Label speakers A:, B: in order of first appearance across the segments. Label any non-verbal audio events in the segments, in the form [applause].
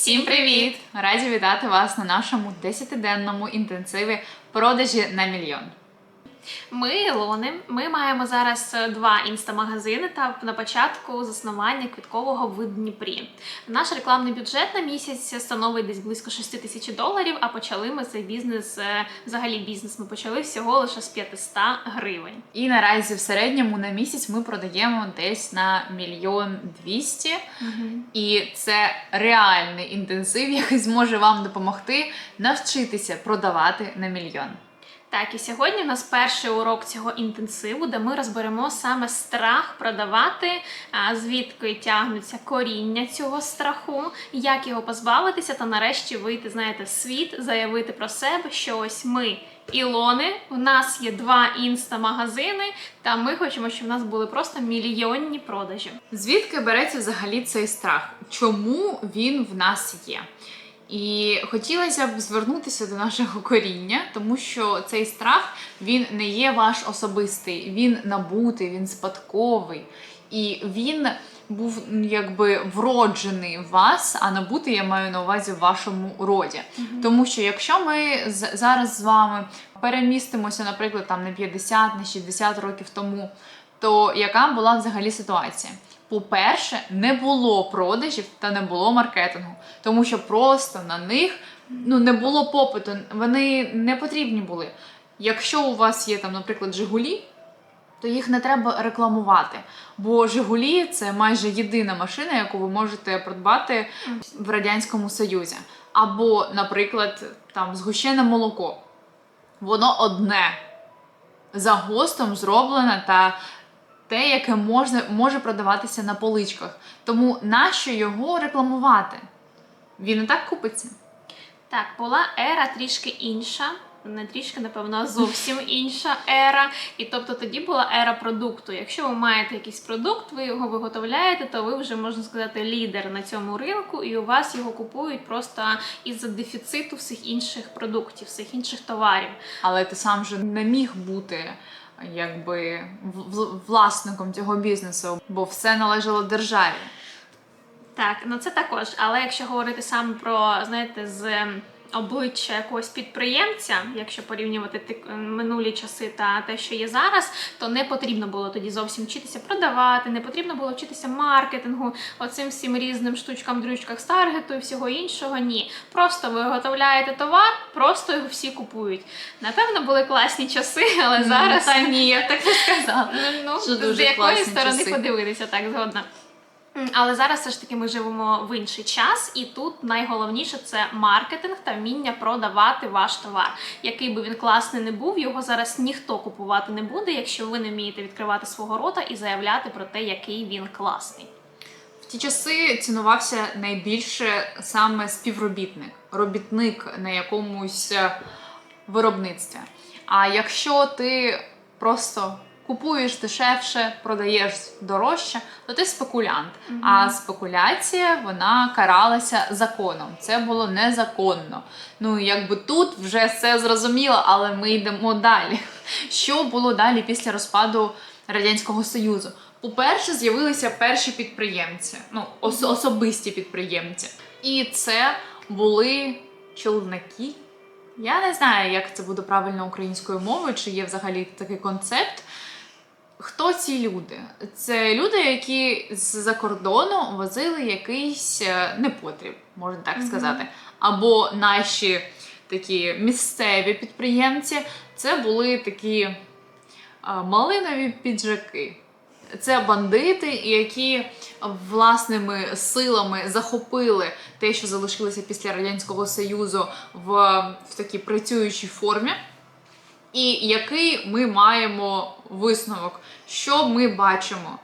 A: Всім привіт! Раді вітати вас на нашому 10-денному інтенсиві продажі на мільйон.
B: Ми Ілони. Ми маємо зараз е, два інстамагазини та на початку заснування квіткового в Дніпрі. Наш рекламний бюджет на місяць становить десь близько 6 тисяч доларів. А почали ми цей бізнес, е, взагалі бізнес ми почали всього лише з 500 гривень.
A: І наразі в середньому на місяць ми продаємо десь на мільйон двісті. І це реальний інтенсив, який зможе вам допомогти навчитися продавати на мільйон.
B: Так, і сьогодні у нас перший урок цього інтенсиву, де ми розберемо саме страх продавати, звідки тягнуться коріння цього страху, як його позбавитися, та нарешті вийти, знаєте, в світ, заявити про себе, що ось ми. Ілони, в нас є два інста-магазини, та ми хочемо, щоб в нас були просто мільйонні продажі.
A: Звідки береться взагалі цей страх? Чому він в нас є? І хотілося б звернутися до нашого коріння, тому що цей страх він не є ваш особистий, він набутий, він спадковий. І він був якби вроджений в вас, а набутий я маю на увазі в вашому роді. Тому що якщо ми зараз з вами перемістимося, наприклад, там на 50, на 60 років тому, то яка була взагалі ситуація? По-перше, не було продажів та не було маркетингу, тому що просто на них ну, не було попиту, вони не потрібні були. Якщо у вас є там, наприклад, Жигулі, то їх не треба рекламувати. Бо Жигулі це майже єдина машина, яку ви можете придбати в Радянському Союзі. Або, наприклад, там згущене молоко. Воно одне за гостом зроблене та те, яке можна, може продаватися на поличках. Тому нащо його рекламувати? Він і так купиться.
B: Так, була ера трішки інша. Не трішки, напевно, зовсім [laughs] інша ера. І тобто тоді була ера продукту. Якщо ви маєте якийсь продукт, ви його виготовляєте, то ви вже можна сказати лідер на цьому ринку, і у вас його купують просто із-за дефіциту всіх інших продуктів, всіх інших товарів.
A: Але ти сам же не міг бути якби власником цього бізнесу, бо все належало державі.
B: Так, ну це також. Але якщо говорити саме про, знаєте, з обличчя якогось підприємця, якщо порівнювати минулі часи та те, що є зараз, то не потрібно було тоді зовсім вчитися продавати, не потрібно було вчитися маркетингу, оцим всім різним штучкам, дрючках з таргету і всього іншого. Ні. Просто ви виготовляєте товар, просто його всі купують. Напевно, були класні часи, але зараз.
A: Та ні, я так не сказала.
B: Ну, ну,
A: Що
B: з
A: дуже
B: якої сторони
A: часи.
B: подивитися, так згодна. Але зараз все ж таки ми живемо в інший час, і тут найголовніше це маркетинг та вміння продавати ваш товар. Який би він класний не був, його зараз ніхто купувати не буде, якщо ви не вмієте відкривати свого рота і заявляти про те, який він класний.
A: В ті часи цінувався найбільше саме співробітник, робітник на якомусь е, виробництві. А якщо ти просто купуєш дешевше, продаєш дорожче, то ти спекулянт. А спекуляція вона каралася законом. Це було незаконно. Ну якби тут вже все зрозуміло, але ми йдемо далі. [laughs] Що було далі після розпаду Радянського Союзу? По-перше, з'явилися перші підприємці, ну ос- особисті підприємці. І це були чоловіки. Я не знаю, як це буде правильно українською мовою, чи є взагалі такий концепт. Хто ці люди? Це люди, які з-за кордону возили якийсь е, непотріб, можна так сказати. Або наші такі місцеві підприємці, це були такі е, малинові піджаки. Це бандити, які власними силами захопили те, що залишилося після Радянського Союзу в, в такій працюючій формі. І який ми маємо висновок, що ми бачимо?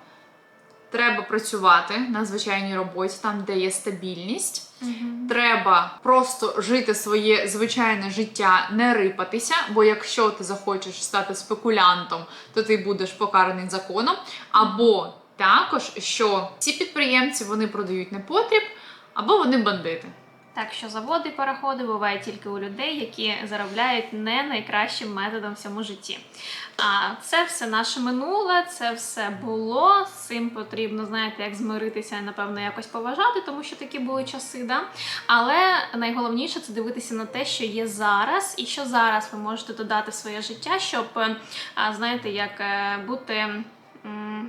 A: Треба працювати на звичайній роботі, там, де є стабільність. Треба просто жити своє звичайне життя, не рипатися. Бо якщо ти захочеш стати спекулянтом, то ти будеш покараний законом. Або також, що ці підприємці вони продають непотріб, або вони бандити.
B: Так що заводи, переходи бувають тільки у людей, які заробляють не найкращим методом в цьому житті. А це все наше минуле, це все було. З цим потрібно, знаєте, як змиритися, напевно, якось поважати, тому що такі були часи. Да? Але найголовніше це дивитися на те, що є зараз, і що зараз ви можете додати в своє життя, щоб, знаєте, як е, бути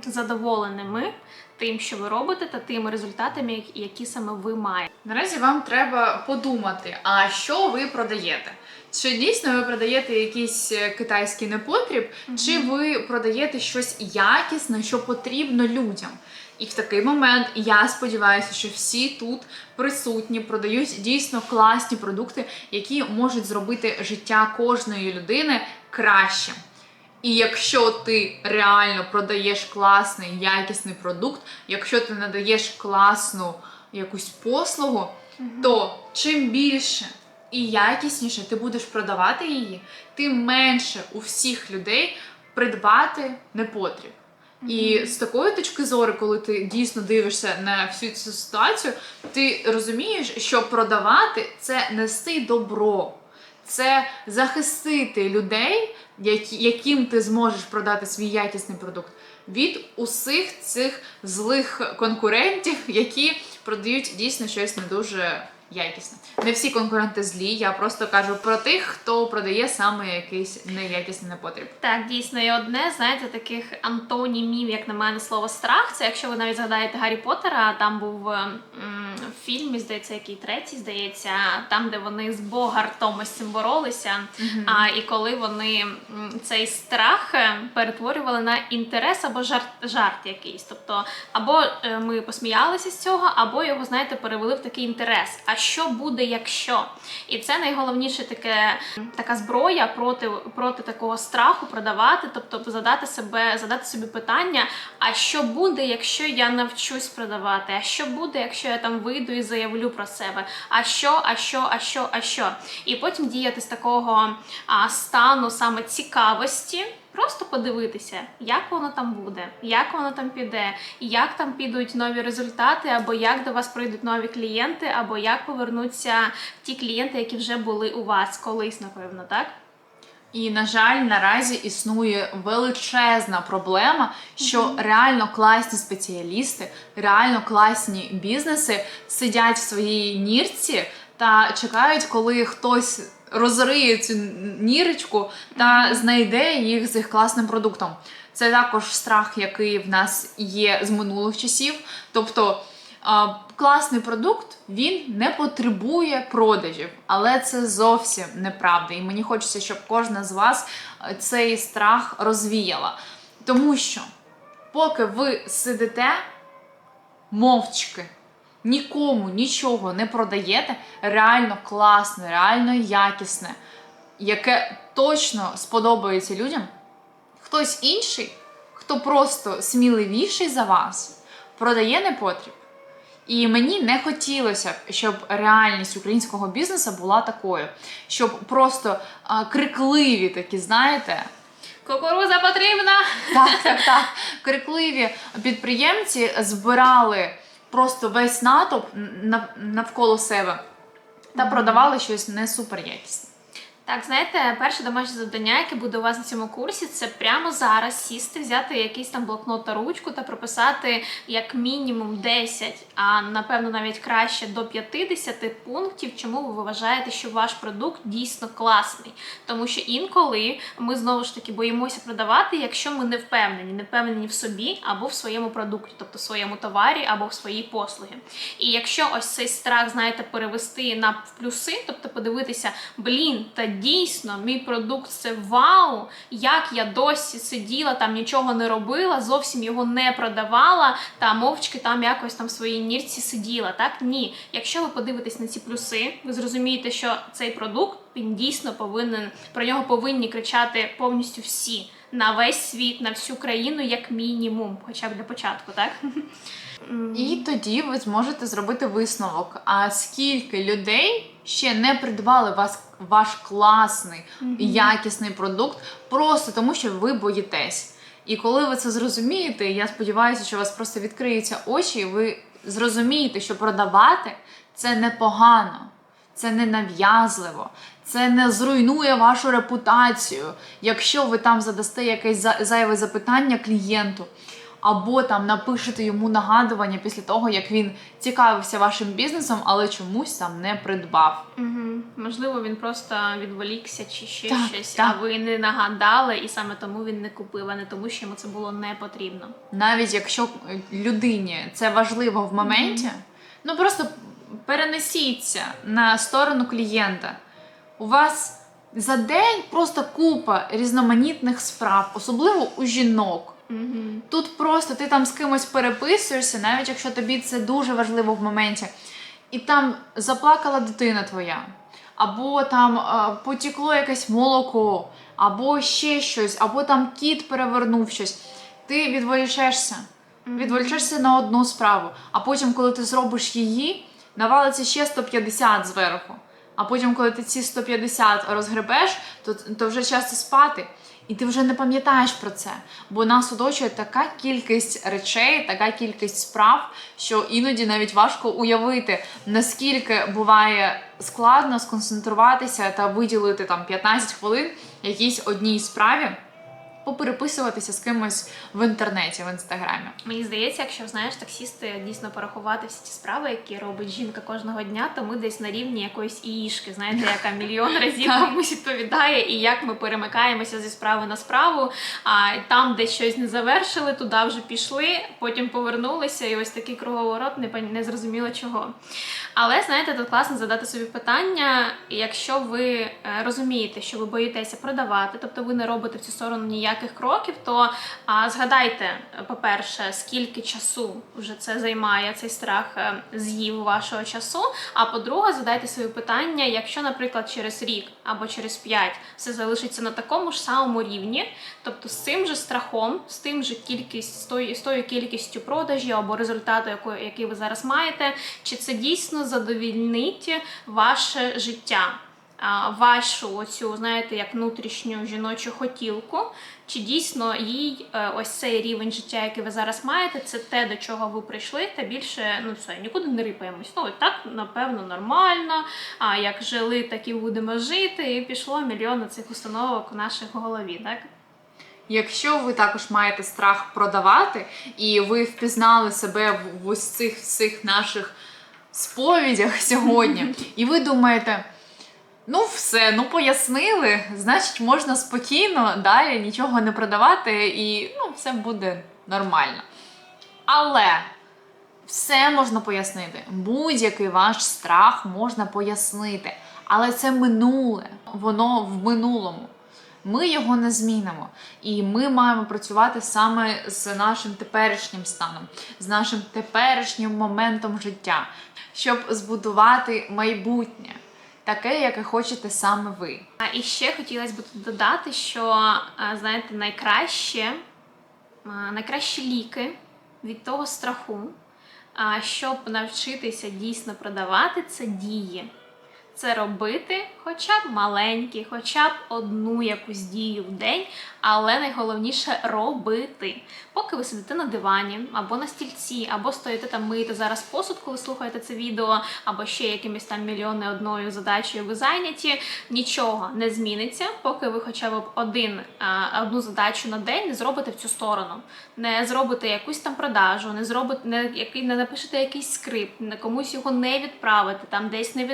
B: задоволеними тим, що ви робите, та тими результатами, які- саме ви маєте.
A: Наразі вам треба подумати, а що ви продаєте? Чи дійсно ви продаєте якийсь е, китайський непотріб, чи ви продаєте щось якісне, що потрібно людям? І в такий момент я сподіваюся, що всі тут присутні продають дійсно класні продукти, які можуть зробити життя кожної людини кращим. І якщо ти реально продаєш класний, якісний продукт, якщо ти надаєш класну якусь послугу, то чим більше і якісніше ти будеш продавати її, тим менше у всіх людей придбати непотріб. І з такої точки зору, коли ти дійсно дивишся на всю цю ситуацію, ти розумієш, що продавати це нести добро, це захистити людей, яким ти зможеш продати свій якісний продукт, від усіх цих злих конкурентів, які продають дійсно щось не дуже якісне. Не всі конкуренти злі, я просто кажу про тих, хто продає саме якийсь неякісний непотріб.
B: Так, дійсно, і одне, знаєте, таких антонімів, як на мене, слово страх. Це якщо ви навіть згадаєте Гаррі Поттера, там був м, в фільмі, здається, який третій, здається, там, де вони з Богартом ось цим боролися. А і коли вони цей страх е, перетворювали на інтерес або жарт, жарт якийсь. Тобто, або е, ми посміялися з цього, або його, знаєте, перевели в такий інтерес. А що буде, якщо? І це найголовніше таке така зброя проти, проти такого страху продавати, тобто задати себе, задати собі питання: а що буде, якщо я навчусь продавати? А що буде, якщо я там вийду і заявлю про себе? А що, а що, а що, а що? І потім діяти з такого а, стану саме цікавості. Просто подивитися, як воно там буде, як воно там піде, як там підуть нові результати, або як до вас прийдуть нові клієнти, або як повернуться ті клієнти, які вже були у вас колись, напевно, так?
A: І на жаль, наразі існує величезна проблема, що реально класні спеціалісти, реально класні бізнеси сидять в своїй нірці та чекають, коли хтось розриє цю нірочку та знайде їх з їх класним продуктом. Це також страх, який в нас є з минулих часів. Тобто класний продукт він не потребує продажів, але це зовсім неправда. І мені хочеться, щоб кожна з вас цей страх розвіяла. Тому що, поки ви сидите мовчки, нікому нічого не продаєте, реально класне, реально якісне, яке точно сподобається людям, хтось інший, хто просто сміливіший за вас, продає непотріб. І мені не хотілося б, щоб реальність українського бізнесу була такою, щоб просто а, крикливі такі, знаєте,
B: Кукуруза потрібна!
A: так, так, так, крикливі підприємці збирали просто весь натовп нав- навколо себе та продавали щось не супер якісне.
B: Так, знаєте, перше домашнє завдання, яке буде у вас на цьому курсі, це прямо зараз сісти, взяти якийсь там блокнот та ручку та прописати як мінімум 10, а напевно навіть краще до 50 пунктів, чому ви вважаєте, що ваш продукт дійсно класний. Тому що інколи ми знову ж таки боїмося продавати, якщо ми не впевнені, не впевнені в собі або в своєму продукті, тобто в своєму товарі або в своїй послуги. І якщо ось цей страх, знаєте, перевести на плюси, тобто подивитися, блін, та дійсно мій продукт це вау, як я досі сиділа, там нічого не робила, зовсім його не продавала, та мовчки там якось там в своїй нірці сиділа. Так ні. Якщо ви подивитесь на ці плюси, ви зрозумієте, що цей продукт він дійсно повинен про нього повинні кричати повністю всі на весь світ, на всю країну, як мінімум, хоча б для початку, так?
A: І тоді ви зможете зробити висновок. А скільки людей ще не придбали вас ваш класний якісний продукт, просто тому що ви боїтесь. І коли ви це зрозумієте, я сподіваюся, що у вас просто відкриються очі, і ви зрозумієте, що продавати це непогано. це не нав'язливо, це не зруйнує вашу репутацію, якщо ви там задасте якесь за- зайве запитання клієнту. Або там напишете йому нагадування після того, як він цікавився вашим бізнесом, але чомусь там не придбав.
B: Угу. Можливо, він просто відволікся чи ще
A: Так,
B: щось,
A: так.
B: а ви не нагадали, і саме тому він не купив, а не тому, що йому це було не потрібно.
A: навіть якщо е, людині це важливо в моменті, ну просто перенесіться на сторону клієнта. У вас за день просто купа різноманітних справ, особливо у жінок.
B: Угу.
A: Тут просто ти там з кимось переписуєшся, навіть якщо тобі це дуже важливо в моменті, і там заплакала дитина твоя, або там е, потекло якесь молоко, або ще щось, або там кіт перевернув щось. Ти відволічешся. Відволічешся на одну справу, а потім, коли ти зробиш її, навалиться ще 150 зверху. А потім, коли ти ці 150 розгребеш, то, то вже часто спати. І ти вже не пам'ятаєш про це, бо нас оточує така кількість речей, така кількість справ, що іноді навіть важко уявити, наскільки буває складно сконцентруватися та виділити там 15 хвилин якійсь одній справі, попереписуватися з кимось в інтернеті, в інстаграмі.
B: Мені здається, якщо знаєш таксісти дійсно порахувати всі ті справи, які робить жінка кожного дня, то ми десь на рівні якоїсь іїшки, знаєте, яка мільйон [laughs] разів комусь відповідає, і як ми перемикаємося зі справи на справу. А там, де щось не завершили, туди вже пішли, потім повернулися, і ось такий круговорот, не, не зрозуміло чого. Але знаєте, тут класно задати собі питання, якщо ви е, розумієте, що ви боїтеся продавати, тобто ви не робите в цю сторону ніяких кроків, то а, згадайте, по-перше, скільки часу вже це займає, цей страх е, з'їв вашого часу. А по-друге, задайте собі питання, якщо, наприклад, через рік або через п'ять все залишиться на такому ж самому рівні, тобто з цим же страхом, з тим же кількість, з тою, з тою кількістю продажів або результату, який ви зараз маєте, чи це дійсно задовільнить ваше життя? Вашу оцю, знаєте, як внутрішню жіночу хотілку, чи дійсно їй е, ось цей рівень життя, який ви зараз маєте, це те, до чого ви прийшли, та більше ну все, нікуди не рипаємось. Ну так, напевно, нормально. А як жили, так і будемо жити, і пішло мільйони цих установок у нашій голові, так?
A: Якщо ви також маєте страх продавати, і ви впізнали себе в, в ось цих всіх наших сповідях сьогодні, [laughs] і ви думаєте, ну все, ну пояснили, значить можна спокійно далі нічого не продавати, і ну, все буде нормально. Але все можна пояснити. Будь-який ваш страх можна пояснити. Але це минуле, воно в минулому. Ми його не змінимо. І ми маємо працювати саме з нашим теперішнім станом, з нашим теперішнім моментом життя, щоб збудувати майбутнє, таке, яке хочете саме ви.
B: А і ще хотілося б додати, що знаєте, найкраще, найкращі ліки від того страху, щоб навчитися дійсно продавати, це дії. Це робити хоча б маленькі, хоча б одну якусь дію в день, але найголовніше робити. Поки ви сидите на дивані, або на стільці, або стоїте там миєте зараз посуд, коли слухаєте це відео, або ще якимись там мільйони одною задачею ви зайняті, нічого не зміниться, поки ви хоча б один одну задачу на день не зробите в цю сторону. Не зробите якусь там продажу, не зробите не, не напишете якийсь скрипт, комусь його не відправите, там десь не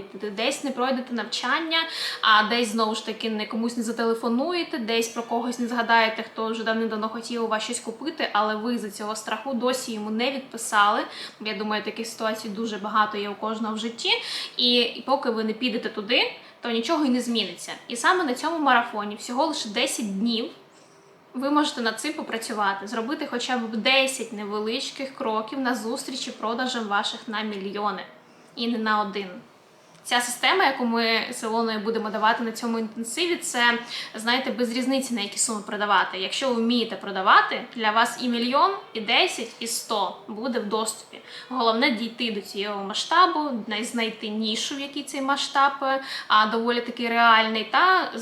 B: відреагуєте, десь не пройдете навчання, а десь знову ж таки не комусь не зателефонуєте, десь про когось не згадаєте, хто вже давним-давно хотів у вас щось купити, але ви за цього страху досі йому не відписали. Я думаю, таких ситуацій дуже багато є у кожного в житті. І поки ви не підете туди, то нічого і не зміниться. І саме на цьому марафоні всього лише 10 днів. Ви можете над цим попрацювати, зробити хоча б 10 невеличких кроків на зустрічі продажам ваших на мільйони і не на один. Ця система, яку ми з Ілоною будемо давати на цьому інтенсиві, це знаєте, без різниці на які суми продавати. Якщо ви вмієте продавати, для вас і мільйон, і 10, і 100 буде в доступі. Головне дійти до цього масштабу, знайти нішу, в якій цей масштаб е, а, доволі таки реальний, та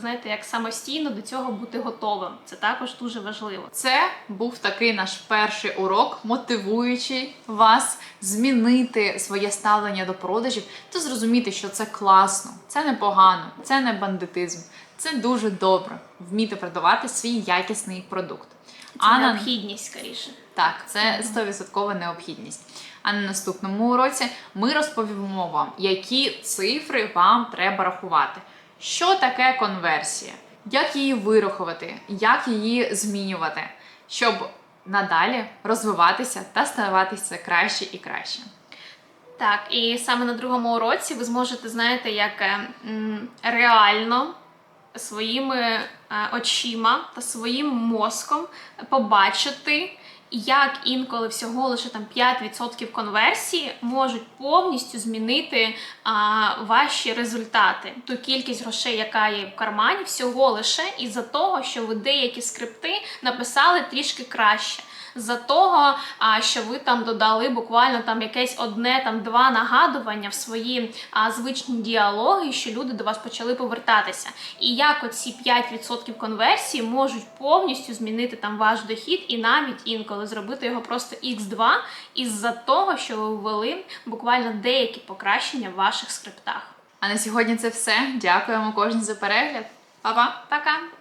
B: знаєте, як самостійно до цього бути готовим. Це також дуже важливо.
A: Це був такий наш перший урок, мотивуючий вас змінити своє ставлення до продажів та зрозуміти, що це класно, це непогано, це не бандитизм. Це дуже добре вміти продавати свій якісний продукт.
B: Це
A: А на-
B: необхідність скоріше.
A: так, це 100% необхідність. А на наступному уроці ми розповімо вам, які цифри вам треба рахувати. Що таке конверсія? Як її вирахувати, як її змінювати, щоб надалі розвиватися та ставатися краще і краще.
B: Так, і саме на другому уроці ви зможете, знаєте, як е, реально своїми е, очима та своїм мозком побачити, як інколи всього лише там 5% конверсії можуть повністю змінити а, ваші результати, ту кількість грошей, яка є в кармані, всього лише із-за того, що ви деякі скрипти написали трішки краще. За того, що ви там додали буквально там якесь одне там два нагадування в свої звичні діалоги, що люди до вас почали повертатися. І як оці 5% конверсії можуть повністю змінити там ваш дохід, і навіть інколи зробити його просто x2 із-за того, що ви ввели буквально деякі покращення в ваших скриптах.
A: А на сьогодні це все. Дякуємо кожній за перегляд. Па-па!
B: Пока!